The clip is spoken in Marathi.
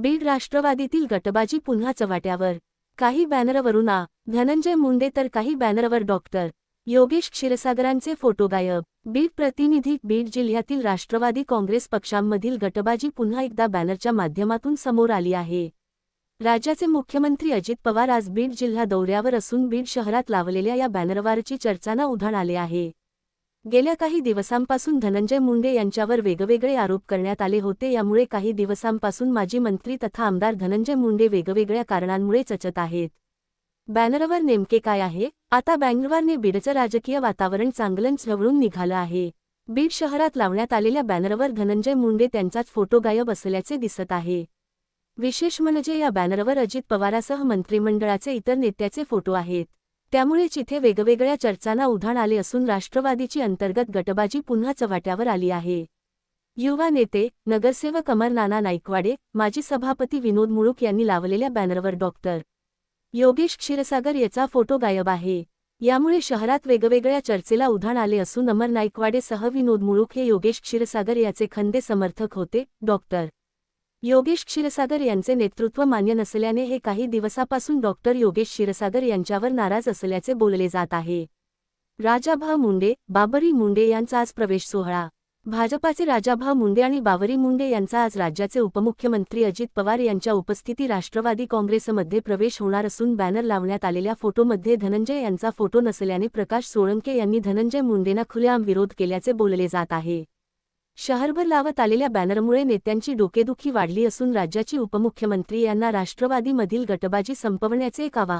बीड राष्ट्रवादीतील गटबाजी पुन्हा चव्हाट्यावर. काही बॅनरवरून आ. धनंजय मुंडे तर काही बॅनरवर डॉक्टर योगेश क्षीरसागरांचे फोटो गायब बीड प्रतिनिधी बीड जिल्ह्यातील राष्ट्रवादी काँग्रेस पक्षांमधील गटबाजी पुन्हा एकदा बॅनरच्या माध्यमातून समोर आली आहे. राज्याचे मुख्यमंत्री अजित पवार आज बीड जिल्हा दौऱ्यावर असून बीड शहरात लावलेल्या या बॅनरवारची चर्चांना उधाण आले आहे. गेल्या काही दिवसांपासून धनंजय मुंडे यांच्यावर वेगवेगळे आरोप करण्यात आले होते. यामुळे काही दिवसांपासून माजी मंत्री तथा आमदार धनंजय मुंडे वेगवेगळ्या कारणांमुळे चचत आहेत. बॅनरवर नेमके काय आहे? आता बँगलवारने बीडचं राजकीय वातावरण चांगलंच झवळून निघालं आहे. बीड शहरात लावण्यात आलेल्या बॅनरवर धनंजय मुंडे त्यांचाच फोटो गायब असल्याचे दिसत आहे. विशेष म्हणजे या बॅनरवर अजित पवारासह मंत्रिमंडळाचे इतर नेत्याचे फोटो आहेत. त्यामुळेच इथे वेगवेगळ्या चर्चांना उधाण आले असून राष्ट्रवादीची अंतर्गत गटबाजी पुन्हा चव्हाट्यावर आली आहे. युवा नेते नगरसेवक अमर नाना नाईकवाडे माजी सभापती विनोद मुळूक यांनी लावलेल्या बॅनरवर डॉक्टर योगेश क्षीरसागर याचा फोटो गायब आहे. यामुळे शहरात वेगवेगळ्या चर्चेला उधाण आले असून अमर नाईकवाडेसह विनोद मुळूक हे योगेश क्षीरसागर याचे खंदे समर्थक होते. डॉक्टर योगेश क्षीरसागर यांचे नेतृत्व मान्य नसल्याने हे काही दिवसापासून डॉक्टर योगेश क्षीरसागर यांच्यावर नाराज असल्याचे बोलले जात आहे. राजाभा मुंडे बाबरी मुंडे यांचा आज प्रवेश सोहळा. भाजपाचे राजाभा मुंडे आणि बाबरी मुंडे यांचा आज राज्याचे उपमुख्यमंत्री अजित पवार यांच्या उपस्थिती राष्ट्रवादी काँग्रेसमध्ये प्रवेश होणार असून बॅनर लावण्यात आलेल्या फोटोमध्ये धनंजय यांचा फोटो नसल्याने प्रकाश सोळंके यांनी धनंजय मुंडेंना खुलेआम विरोध केल्याचे बोलले जात आहे. शहरभर लावत आलेल्या बॅनरमुळे नेत्यांची डोकेदुखी वाढली असून राज्याची उपमुख्यमंत्री यांना राष्ट्रवादीमधील गटबाजी संपवण्याचे एक आवाहन